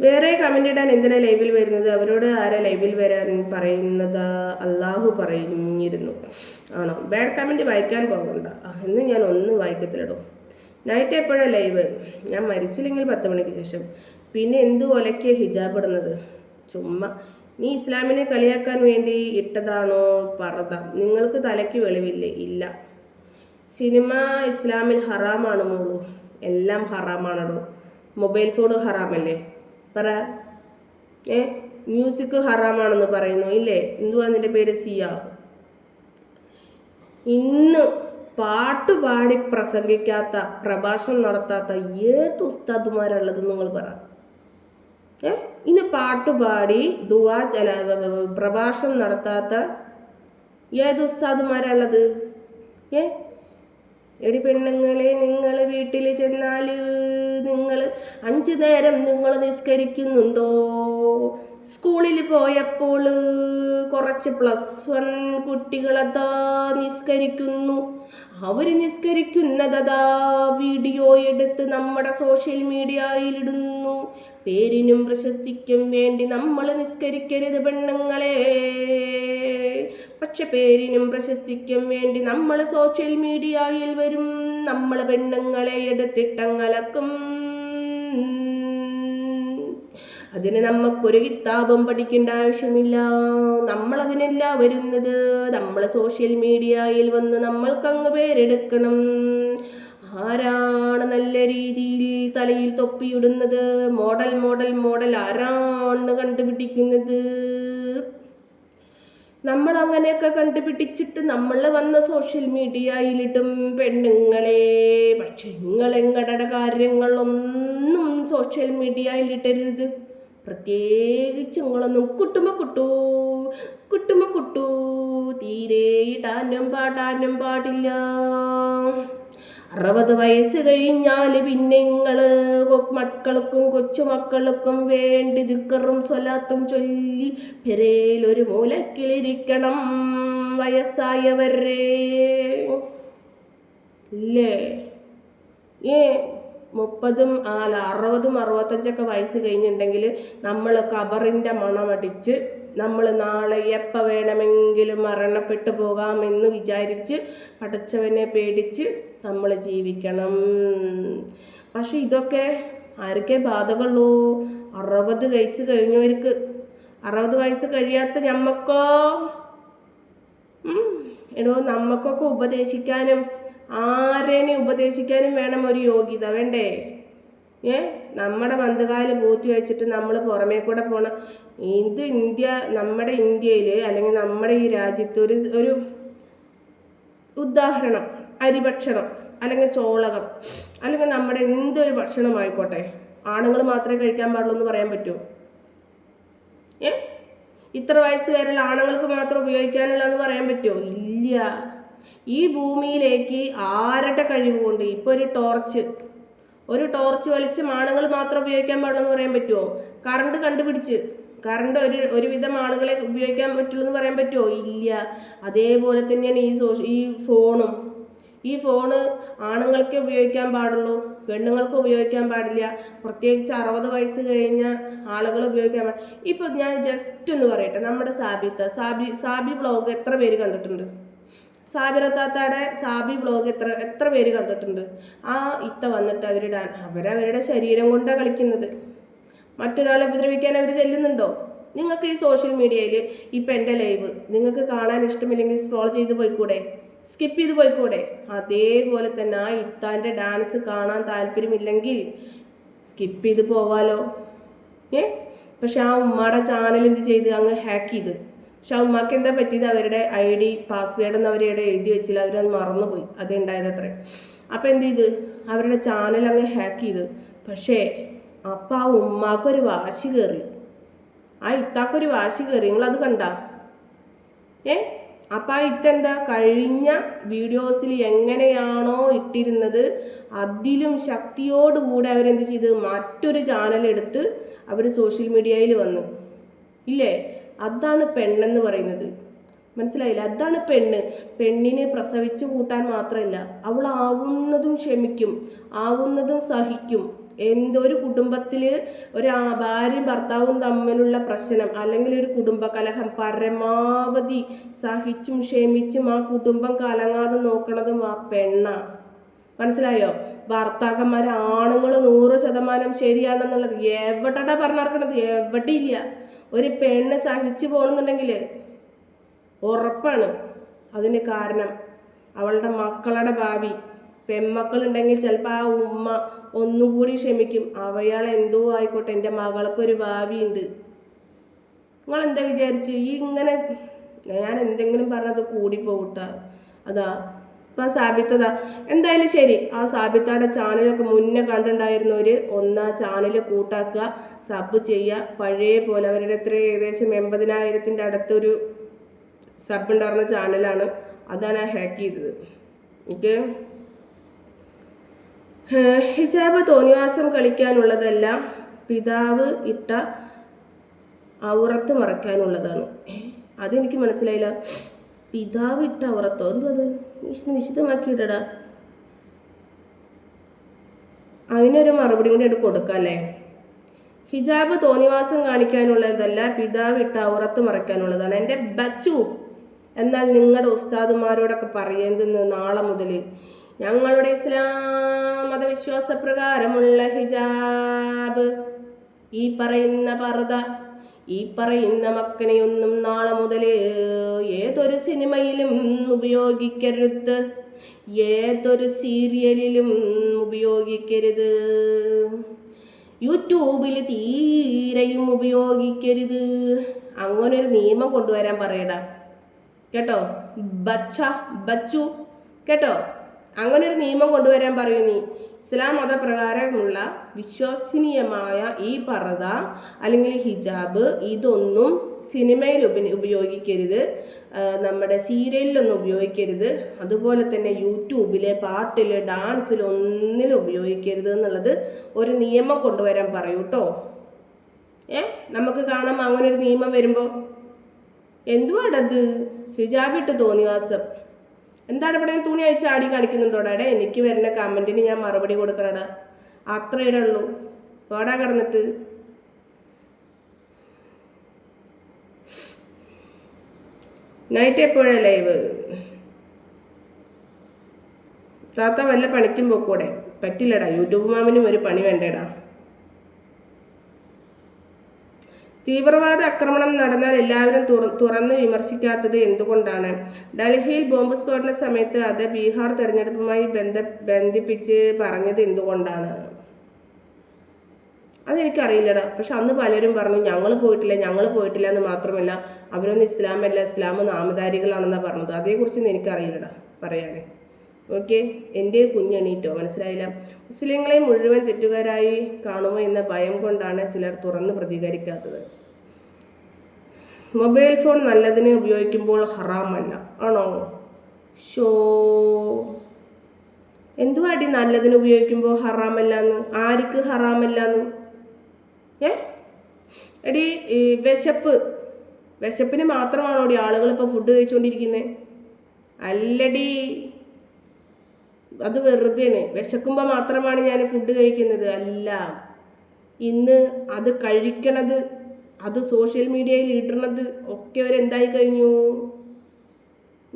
വേറെ കമന്റ് ഇടാൻ എന്തിനാ ലൈവിൽ വരുന്നത്? അവരോട് ആരെ ലൈവിൽ വരാൻ പറയുന്നത്? അള്ളാഹു പറഞ്ഞിരുന്നു. ആണോ? ബാഡ് കമന്റ് വായിക്കാൻ പോകണ്ട. എന്ന് ഞാൻ ഒന്ന് വായിക്കത്തില്ലടോ. നൈറ്റ് എപ്പോഴാണ് ലൈവ് ഞാൻ മരിച്ചില്ലെങ്കിൽ പത്ത് മണിക്ക് ശേഷം. പിന്നെ എന്തു ഹിജാബ് ഇടുന്നത്? ചുമ്മാ. നീ ഇസ്ലാമിനെ കളിയാക്കാൻ വേണ്ടി ഇട്ടതാണോ പറത നിങ്ങൾക്ക് തലയ്ക്ക് വെളിവില്ലേ? ഇല്ല. സിനിമ ഇസ്ലാമിൽ ഹറാമാണ് മോളു. എല്ലാം ഹറാമാണോ മൊബൈൽ ഫോൺ ഹറാമല്ലേ? പറ. ഏ? മ്യൂസിക് ഹറാമാണെന്ന് പറയുന്നു ഇല്ലേ? എന്തുവാ നിന്റെ പേര്? സിയ. ഇന്ന് പാട്ട് പാടി പ്രസംഗിക്കാത്ത പ്രഭാഷണം നടത്താത്ത ഏത് ഉസ്താദുമാരുള്ളത് നിങ്ങൾ പറ. ഏ? ഇന്ന് പാട്ട് പാടി ദുവാ ചല പ്രഭാഷണം നടത്താത്ത ഏത് ഉസ്താദുമാരുള്ളത് ഏ? എടി പെണ്ണുങ്ങളെ നിങ്ങൾ വീട്ടിൽ ചെന്നാൽ നിങ്ങൾ അഞ്ചു നേരം നിങ്ങൾ നിസ്കരിക്കുന്നുണ്ടോ? സ്കൂളിൽ പോയപ്പോൾ കുറച്ച് പ്ലസ് വൺ കുട്ടികളതാ നിസ്കരിക്കുന്നു. അവർ നിസ്കരിക്കുന്നതതാ വീഡിയോ എടുത്ത് നമ്മുടെ സോഷ്യൽ മീഡിയയിലിടുന്നു പേരിനും പ്രശസ്തിക്കും വേണ്ടി നമ്മൾ നിസ്കരിക്കരുത് പെണ്ണുങ്ങളെ. പക്ഷെ പേരിനും പ്രശസ്തിക്കും വേണ്ടി നമ്മൾ സോഷ്യൽ മീഡിയയിൽ വരും. നമ്മൾ പെണ്ണുങ്ങളെ എടുത്തിട്ടങ്ങലക്കും. അതിന് നമുക്കൊരു കിതാബും പഠിക്കേണ്ട ആവശ്യമില്ല. നമ്മളതിനല്ല വരുന്നത്. നമ്മൾ സോഷ്യൽ മീഡിയയിൽ വന്ന് നമ്മൾക്കങ്ങ് പേരെടുക്കണം. ആരാണ് നല്ല രീതിയിൽ തലയിൽ തൊപ്പിയിടുന്നത്? മോഡൽ മോഡൽ മോഡൽ ആരാണ് കണ്ടുപിടിക്കുന്നത്? നമ്മൾ അങ്ങനെയൊക്കെ കണ്ടുപിടിച്ചിട്ട് നമ്മൾ വന്ന സോഷ്യൽ മീഡിയയിലിട്ടും പെണ്ണുങ്ങളെ പക്ഷെ നിങ്ങളെങ്ങടെ കാര്യങ്ങളൊന്നും സോഷ്യൽ മീഡിയയിലിട്ടരുത് പ്രത്യേകിച്ച് നിങ്ങളൊന്നും കുട്ടുമ കുട്ടു കുട്ടുമ കുട്ടു തീരെ ഇടാനും പാടാനും പാടില്ല. അറുപത് വയസ്സ് കഴിഞ്ഞാൽ പിന്നെ നിങ്ങൾ മക്കൾക്കും കൊച്ചുമക്കൾക്കും വേണ്ടി ദിക്കറും സ്വലാത്തും ചൊല്ലി പെരയിലൊരു മൂലക്കിലിരിക്കണം വയസ്സായവരെ. ഇല്ലേ? ഏ മുപ്പതും അല്ല അറുപതും അറുപത്തഞ്ചൊക്കെ വയസ്സ് കഴിഞ്ഞിട്ടുണ്ടെങ്കിൽ നമ്മൾ കബറിന്റെ മണമടിച്ച് നമ്മൾ നാളെ എപ്പോൾ വേണമെങ്കിലും മരണപ്പെട്ടു പോകാമെന്ന് വിചാരിച്ച് പഠിച്ചവനെ പേടിച്ച് നമ്മൾ ജീവിക്കണം. പക്ഷെ ഇതൊക്കെ ആർക്കേ ബാധകളുള്ളൂ അറുപത് വയസ്സ് കഴിഞ്ഞവർക്ക് അറുപത് വയസ്സ് കഴിയാത്ത ഞമ്മക്കോ. എടോ നമുക്കൊക്കെ ഉപദേശിക്കാനും ആരേനെ ഉപദേശിക്കാനും വേണം ഒരു യോഗ്യത വേണ്ടേ? ഏ? നമ്മുടെ മന്ദകാൽ പൂത്തി വെച്ചിട്ട് നമ്മൾ പുറമേ കൂടെ പോണ ഇത് ഇന്ത്യ നമ്മുടെ ഇന്ത്യയിൽ അല്ലെങ്കിൽ നമ്മുടെ ഈ രാജ്യത്ത് ഒരു ഒരു ഉദാഹരണം. അരിഭക്ഷണം അല്ലെങ്കിൽ ചോളകം അല്ലെങ്കിൽ നമ്മുടെ എന്തൊരു ഭക്ഷണമായിക്കോട്ടെ ആണുങ്ങൾ മാത്രമേ കഴിക്കാൻ പാടുള്ളൂ എന്ന് പറയാൻ പറ്റുമോ ഏ? ഇത്ര വയസ്സ് വരെയുള്ള ആണുങ്ങൾക്ക് മാത്രം ഉപയോഗിക്കാനുള്ളതെന്ന് പറയാൻ പറ്റുമോ ഇല്ല. ഈ ഭൂമിയിലേക്ക് ആരുടെ കഴിവ് കൊണ്ട്? ഇപ്പോൾ ഒരു ടോർച്ച് ഒരു ടോർച്ച് വെളിച്ചം ആണുങ്ങൾ മാത്രം ഉപയോഗിക്കാൻ പാടുള്ളൂ പറയാൻ പറ്റുമോ കറണ്ട് കണ്ടുപിടിച്ച്. കറണ്ട് ഒരു ഒരുവിധം ആളുകളെ ഉപയോഗിക്കാൻ പറ്റുള്ളൂ എന്ന് പറയാൻ പറ്റുമോ ഇല്ല. അതേപോലെ തന്നെയാണ് ഈ സോഷ്യ ഈ ഫോണും. ഈ ഫോണ് ആണുങ്ങൾക്കേ ഉപയോഗിക്കാൻ പാടുള്ളൂ പെണ്ണുങ്ങൾക്ക് ഉപയോഗിക്കാൻ പാടില്ല. പ്രത്യേകിച്ച് അറുപത് വയസ്സ് കഴിഞ്ഞ ആളുകൾ ഉപയോഗിക്കാൻ പാടില്ല. ഇപ്പോൾ ഞാൻ ജസ്റ്റ് ഒന്ന് പറയട്ടെ. നമ്മുടെ സാബിത്ത സാബി സാബി ബ്ലോഗ് എത്ര പേര് കണ്ടിട്ടുണ്ട്? സാബിറത്താത്തയുടെ സാബി വ്ളോഗ് എത്ര എത്ര പേര് കണ്ടിട്ടുണ്ട്? ആ ഇത്ത വന്നിട്ട് അവർ ഡാൻ അവരവരുടെ ശരീരം കൊണ്ടാണ് കളിക്കുന്നത്. മറ്റൊരാളെ ഉപദ്രവിക്കാൻ അവർ ചെല്ലുന്നുണ്ടോ? നിങ്ങൾക്ക് ഈ സോഷ്യൽ മീഡിയയിൽ ഇപ്പം എന്റെ ലൈവ് നിങ്ങൾക്ക് കാണാൻ ഇഷ്ടമില്ലെങ്കിൽ സ്ക്രോൾ ചെയ്ത് പോയിക്കൂടെ? സ്കിപ്പ് ചെയ്ത് പോയിക്കൂടെ? അതേപോലെ തന്നെ ആ ഇത്താന്റെ ഡാൻസ് കാണാൻ താല്പര്യമില്ലെങ്കിൽ സ്കിപ്പ് ചെയ്ത് പോവാലോ. ഏ? പക്ഷെ ആ ഉമ്മയുടെ ചാനൽ എന്ത് ചെയ്ത്? അങ്ങ് ഹാക്ക് ചെയ്ത്. ഉമ്മക്ക് എന്താ പറ്റിയത്? അവരുടെ ഐ ഡി പാസ്വേഡ് എന്ന് അവരുടെ എഴുതി വെച്ചില്ല. അവരത് മറന്നുപോയി. അത് ഉണ്ടായത് അത്ര. അപ്പോൾ എന്ത് ചെയ്ത്? അവരുടെ ചാനൽ അങ്ങ് ഹാക്ക് ചെയ്ത്. പക്ഷേ അപ്പം ആ ഉമ്മാക്കൊരു വാശി കയറി ആ ഇത്താക്കൊരു വാശി കയറി നിങ്ങളത് കണ്ട? ഏ? അപ്പം ആ ഇത്തെന്താ? കഴിഞ്ഞ വീഡിയോസിൽ എങ്ങനെയാണോ ഇട്ടിരുന്നത്? അതിലും ശക്തിയോടുകൂടെ അവരെന്ത് ചെയ്ത്? മറ്റൊരു ചാനൽ എടുത്ത് അവർ സോഷ്യൽ മീഡിയയിൽ വന്നു. ഇല്ലേ? അതാണ് പെണ്ണെന്ന് പറയുന്നത്. മനസ്സിലായില്ല? അതാണ് പെണ്ണ്. പെണ്ണിനെ പ്രസവിച്ചു കൂട്ടാൻ മാത്രമല്ല അവൾ ആവുന്നതും ക്ഷമിക്കും ആവുന്നതും സഹിക്കും. എന്തൊരു കുടുംബത്തിൽ ഒരു ഭാര്യയും ഭർത്താവും തമ്മിലുള്ള പ്രശ്നം അല്ലെങ്കിൽ ഒരു കുടുംബകലഹം പരമാവധി സഹിച്ചും ക്ഷമിച്ചും ആ കുടുംബം കലങ്ങാതെ നോക്കണതും ആ പെണ്ണാണ് മനസ്സിലായോ? ഭർത്താക്കന്മാർ ആണുങ്ങൾ നൂറ് ശതമാനം ശരിയാണെന്നുള്ളത് എവിടെടാ പറഞ്ഞിറക്കണത് എവിടെയില്ല. ഒരു പെണ്ണ് സഹിച്ചു പോകണമെന്നുണ്ടെങ്കിൽ ഉറപ്പാണ്. അതിന് കാരണം അവളുടെ മക്കളുടെ ഭാവി. പെൺമക്കളുണ്ടെങ്കിൽ ചിലപ്പോൾ ആ ഉമ്മ ഒന്നും കൂടി ക്ഷമിക്കും. അവയാൾ എന്തോ ആയിക്കോട്ടെ എന്റെ മകൾക്കൊരു ഭാവിയുണ്ട്. നിങ്ങൾ എന്താ വിചാരിച്ച്? ഈ ഇങ്ങനെ ഞാൻ എന്തെങ്കിലും പറഞ്ഞത് കൂടിപ്പോകട്ട അതാ. ഇപ്പം സാബിത്തത. എന്തായാലും ശരി ആ സാബിത്തയുടെ ചാനലൊക്കെ മുന്നേ കണ്ടിട്ടുണ്ടായിരുന്നവർ ഒന്ന് ചാനൽ കൂട്ടാക്കുക സബ് ചെയ്യുക. പഴയ പോലെ അവരുടെ എത്ര ഏകദേശം എൺപതിനായിരത്തിന്റെ അടുത്തൊരു സബ് ഉണ്ടായിരുന്ന ചാനലാണ് അതാണ് ആ ഹാക്ക് ചെയ്തത്. ഓക്കെ? ഹിജാബ് തോന്നിവാസം കളിക്കാനുള്ളതല്ല പിതാവ് ഇട്ട ഔറത്ത് മറക്കാനുള്ളതാണ് ഏ, അതെനിക്ക് മനസ്സിലായില്ല. പിതാവ് ഇട്ട വ്രത്തോ എന്തോ അത്. വിഷ്ണു വിശദമാക്കിയിട്ടടാ അതിനൊരു മറുപടി കൂടി എടുത്ത് കൊടുക്കാം അല്ലേ ഹിജാബ് തോന്നിവാസം കാണിക്കാനുള്ളതല്ല പിതാവ് ഇട്ട ഔറത്ത് മറയ്ക്കാനുള്ളതാണ്. എന്റെ ബച്ചു എന്നാൽ നിങ്ങളുടെ ഉസ്താദുമാരോടൊക്കെ പറയുന്നത് നാളെ മുതൽ. ഞങ്ങളുടെ ഇസ്ലാം മതവിശ്വാസ പ്രകാരമുള്ള ഹിജാബ് ഈ പറയുന്ന പർദ ഈ പറയുന്ന മക്കനെയൊന്നും നാളെ മുതൽ ഏതൊരു സിനിമയിലും ഉപയോഗിക്കരുത്. ഏതൊരു സീരിയലിലും ഉപയോഗിക്കരുത്. യൂട്യൂബിൽ തീരെയും ഉപയോഗിക്കരുത്. അങ്ങനെ ഒരു നിയമം കൊണ്ടുവരാൻ പറയടാ. കേട്ടോ? ബച്ച ബച്ചു. കേട്ടോ? അങ്ങനെ ഒരു നിയമം കൊണ്ടുവരാൻ പറയൂ നീ. ഇസ്ലാം മതപ്രകാരമുള്ള വിശ്വസനീയമായ ഈ പർദ അല്ലെങ്കിൽ ഹിജാബ് ഇതൊന്നും സിനിമയിൽ ഉപ ഉപയോഗിക്കരുത്. നമ്മുടെ സീരിയലിലൊന്നും ഉപയോഗിക്കരുത്. അതുപോലെ തന്നെ യൂട്യൂബിലെ പാട്ടിൽ ഡാൻസിൽ ഒന്നിലും ഉപയോഗിക്കരുത് എന്നുള്ളത് ഒരു നിയമം കൊണ്ടുവരാൻ പറയൂ കേട്ടോ ഏ? നമുക്ക് കാണാം അങ്ങനെ ഒരു നിയമം വരുമ്പോൾ എന്തുവാടത്? ഹിജാബിട്ട് തോന്നിവാസം. എന്താണ് ഇവിടെ തുണി അഴിച്ച് ആടി കാണിക്കുന്നുണ്ടോ എടാ എനിക്ക് വരുന്ന കമന്റിന് ഞാൻ മറുപടി കൊടുക്കണടാ. അത്രയുടെ ഉള്ളൂ. പോടാ കിടന്നിട്ട്. നൈറ്റ് എപ്പോഴാ ലൈവ് താത്ത വല്ല പണിക്കും പോക്കൂടെ? പറ്റില്ലടാ. യൂട്യൂബ് മാമിനും ഒരു പണി വേണ്ടേടാ. തീവ്രവാദ ആക്രമണം നടന്നാൽ എല്ലാവരും തുറ തുറന്ന് വിമർശിക്കാത്തത് എന്തുകൊണ്ടാണ്? ഡൽഹിയിൽ ബോംബ് സ്ഫോടന സമയത്ത് അത് ബീഹാർ തെരഞ്ഞെടുപ്പുമായി ബന്ധ ബന്ധിപ്പിച്ച് പറഞ്ഞത് എന്തുകൊണ്ടാണ്? അതെനിക്കറിയില്ലടാ. പക്ഷെ അന്ന് പലരും പറഞ്ഞു ഞങ്ങൾ പോയിട്ടില്ല ഞങ്ങൾ പോയിട്ടില്ല എന്ന് മാത്രമല്ല അവരൊന്നും ഇസ്ലാമല്ല ഇസ്ലാം നാമധാരികളാണെന്നാണ് പറഞ്ഞത്. അതേക്കുറിച്ചൊന്നും എനിക്കറിയില്ലടാ പറയാനേ. ഓക്കെ എന്റെ കുഞ്ഞെണീറ്റോ മനസ്സിലായില്ല. മുസ്ലിങ്ങളെ മുഴുവൻ തെറ്റുകാരായി കാണുമോ എന്ന ഭയം കൊണ്ടാണ് ചിലർ തുറന്ന് പ്രതികരിക്കാത്തത്. മൊബൈൽ ഫോൺ നല്ലതിന് ഉപയോഗിക്കുമ്പോൾ ഹറാമല്ല ആണോ? ഷോ എന്തുവാടി നല്ലതിന് ഉപയോഗിക്കുമ്പോൾ ഹറാമല്ലാന്ന്? ആർക്ക് ഹറാമല്ലാന്ന്? ഏ? എടി വിശപ്പ്. വിശപ്പിന് മാത്രമാണോടി ആളുകൾ ഇപ്പോൾ ഫുഡ് കഴിച്ചുകൊണ്ടിരിക്കുന്നത് അല്ലടി. അത് വെറുതെയാണ്. വിശക്കുമ്പോൾ മാത്രമാണ് ഞാൻ ഫുഡ് കഴിക്കുന്നത്. അല്ല. ഇന്ന് അത് കഴിക്കണത് അത് സോഷ്യൽ മീഡിയയിൽ ഇടണത് ഒക്കെ അവരെന്തായി കഴിഞ്ഞു?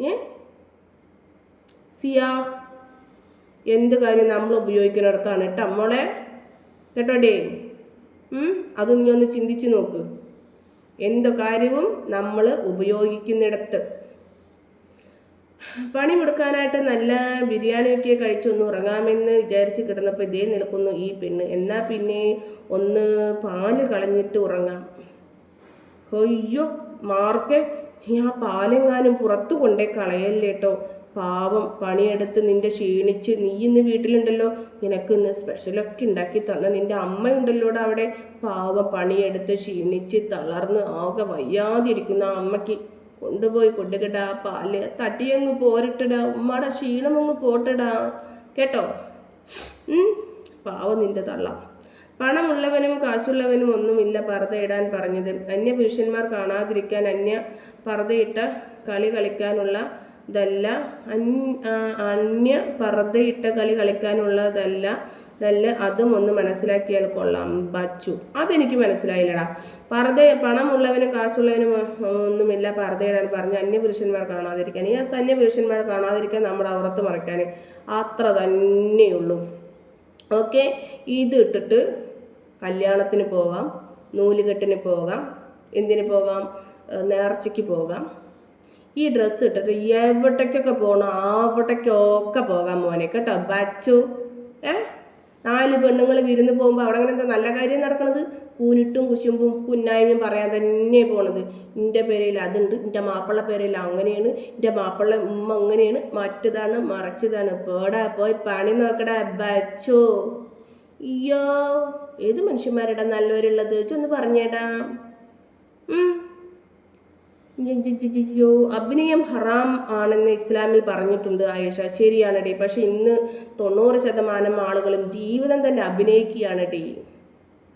ഏ? സിയാ എന്ത് കാര്യം നമ്മൾ ഉപയോഗിക്കുന്നിടത്താണ്. കേട്ടോ മോളെ? കേട്ടോ ഡേ? അത് നീ ഒന്ന് ചിന്തിച്ച് നോക്ക്. എന്ത് കാര്യവും നമ്മൾ ഉപയോഗിക്കുന്നിടത്ത്. പണി മുടക്കാനായിട്ട് നല്ല ബിരിയാണിയൊക്കെ കഴിച്ചൊന്ന് ഉറങ്ങാമെന്ന് വിചാരിച്ച് കിടന്നപ്പോൾ ഇതേ നിൽക്കുന്നു ഈ പെണ്ണ്. എന്നാൽ പിന്നെ ഒന്ന് പാൽ കളഞ്ഞിട്ട് ഉറങ്ങാം. അയ്യോ മാർക്കെ നീ ആ പാലെങ്ങാനും പുറത്തു കൊണ്ടേ കളയല്ലേട്ടോ പാവം പണിയെടുത്ത് നിന്റെ ക്ഷീണിച്ച് നീ ഇന്ന് വീട്ടിലുണ്ടല്ലോ. നിനക്ക് ഇന്ന് സ്പെഷ്യലൊക്കെ ഉണ്ടാക്കി തന്ന നിന്റെ അമ്മയുണ്ടല്ലോ അവിടെ. പാവം പണിയെടുത്ത് ക്ഷീണിച്ച് തളർന്ന് ആകെ വയ്യാതിരിക്കുന്ന അമ്മയ്ക്ക്. കൊണ്ടുപോയി കൊണ്ടുകിടാ പാൽ തടിയങ്ങ് പോരട്ടടാ ഉമ്മയുടെ ക്ഷീണമങ്ങ് പോട്ടടാ. കേട്ടോ? പാവ നിന്റെ തള്ള. പണമുള്ളവനും കാശുള്ളവനും ഒന്നുമില്ല പർദ്ദയിടാൻ പറഞ്ഞത്. അന്യ പുരുഷന്മാർ കാണാതിരിക്കാൻ അന്യ പർദ്ദയിട്ട കളി കളിക്കാനുള്ള ഇതല്ല അന്യ പർദ്ദയിട്ട കളി കളിക്കാനുള്ളതല്ല നല്ല അതും ഒന്ന് മനസ്സിലാക്കിയാൽ കൊള്ളാം. ബച്ചു. അതെനിക്ക് മനസ്സിലായില്ലടാ. പർദ്ദ പണമുള്ളവനും കാശുള്ളവനും ഏഹ്, ഒന്നുമില്ല പർദ്ദയിടാൻ പറഞ്ഞ് അന്യപുരുഷന്മാർ കാണാതിരിക്കാൻ. ഈ അന്യപുരുഷന്മാർ കാണാതിരിക്കാൻ നമ്മുടെ അവറത്ത് മറയ്ക്കാൻ അത്ര തന്നെയുള്ളൂ. ഓക്കെ? ഇത് ഇട്ടിട്ട് കല്യാണത്തിന് പോകാം. നൂലുകെട്ടിന് പോകാം. എന്തിന് പോകാം? ഏഹ് നേർച്ചയ്ക്ക് പോകാം. ഈ ഡ്രസ്സ് ഇട്ടിട്ട് എവിടേക്കൊക്കെ പോകണം ആവട്ടേക്കൊക്കെ പോകാം മോനെ. കേട്ടോ? ബച്ചു. ഏ നാല് പെണ്ണുങ്ങൾ വിരുന്ന് പോകുമ്പോൾ അവിടെ അങ്ങനെ എന്താ നല്ല കാര്യം നടക്കണത്? കൂനിട്ടും കുശുമ്പും കുന്നായ്മയും പറയാൻ തന്നെ പോണത്. എന്റെ പേരയിൽ അതുണ്ട് എന്റെ മാപ്പിള പേരയിൽ അങ്ങനെയാണ് എന്റെ മാപ്പിള ഉമ്മ അങ്ങനെയാണ്. മറ്റതാണ് മറച്ചതാണ്. പേടാ പോയി പണി നോക്കടാ ബച്ചോ. അയ്യോ ഏത് മനുഷ്യന്മാരുടെ നല്ലവരുള്ളത്? ചൊന്ന് പറഞ്ഞേടാ. അഭിനയം ഹറാം ആണെന്ന് ഇസ്ലാമിൽ പറഞ്ഞിട്ടുണ്ട് ആയിഷ. ശരിയാണെടി പക്ഷെ ഇന്ന് തൊണ്ണൂറ് ശതമാനം ആളുകളും ജീവിതം തന്നെ അഭിനയിക്കുകയാണെടി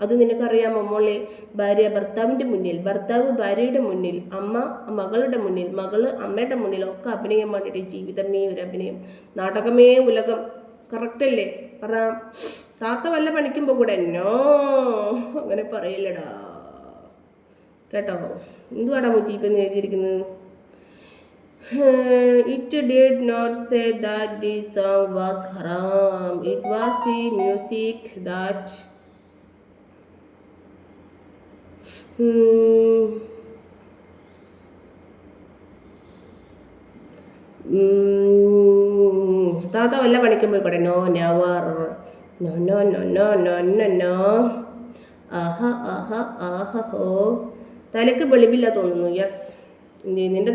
അത് നിനക്കറിയാമോ മോളെ? ഭാര്യ ഭർത്താവിന്റെ മുന്നിൽ ഭർത്താവ് ഭാര്യയുടെ മുന്നിൽ അമ്മ മകളുടെ മുന്നിൽ മകൾ അമ്മയുടെ മുന്നിൽ ഒക്കെ അഭിനയം വേണ്ടിയിട്ട് ജീവിതമേ ഒരു അഭിനയം. നാടകമേ ഉലകം. കറക്റ്റല്ലേ പറ. താത്ത വല്ല പണിക്കുമ്പോൾ കൂടെ എന്നോ അങ്ങനെ പറയില്ലടാ. കേട്ടോ. എന്തുവാടാ മുച്ചി ഇപ്പം എഴുതിയിരിക്കുന്നത്? It did not say that the song was Haram it was the music that താത്ത വല്ല പണിക്കും കൂടെ no never no no no no no no no ആഹ ആഹ ആഹ ഹോ. തലക്ക് വെളിവില്ല തോന്നുന്നു. യെസ് നിന്റെ